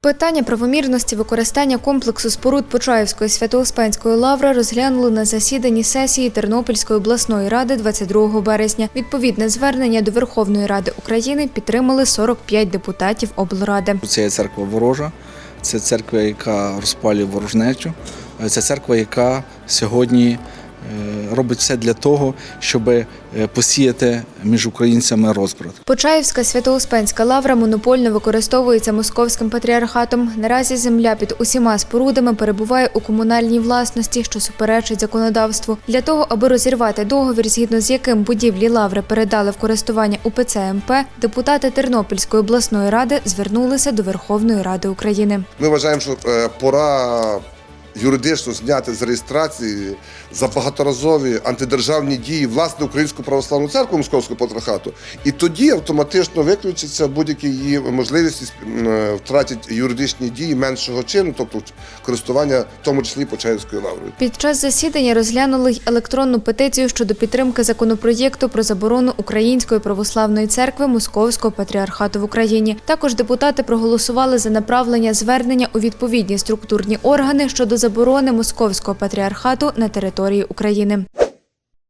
Питання правомірності використання комплексу споруд Почаївської Свято-Успенської лаври розглянули на засіданні сесії Тернопільської обласної ради 22 березня. Відповідне звернення до Верховної Ради України підтримали 45 депутатів облради. Це є церква ворожа, це церква, яка розпалює ворожнечу, це церква, яка сьогодні робить все для того, щоб е, посіяти між українцями розбрат. Почаївська Свято-Успенська лавра монопольно використовується московським патріархатом. Наразі земля під усіма спорудами перебуває у комунальній власності, що суперечить законодавству. Для того, аби розірвати договір, згідно з яким будівлі лаври передали в користування УПЦ МП, депутати Тернопільської обласної ради звернулися до Верховної Ради України. Ми вважаємо, що е, пора юридично зняти з реєстрації за багаторазові антидержавні дії власне Українську православну церкву Московського патріархату, і тоді автоматично виключиться будь-які її можливості е, втратять юридичні дії меншого чину, тобто користування, в тому числі Почаївською лаврою. Під час засідання розглянули й електронну петицію щодо підтримки законопроєкту про заборону Української православної церкви Московського патріархату в Україні. Також депутати проголосували за направлення звернення у відповідні структурні органи щодо заборони Московського патріархату на території України.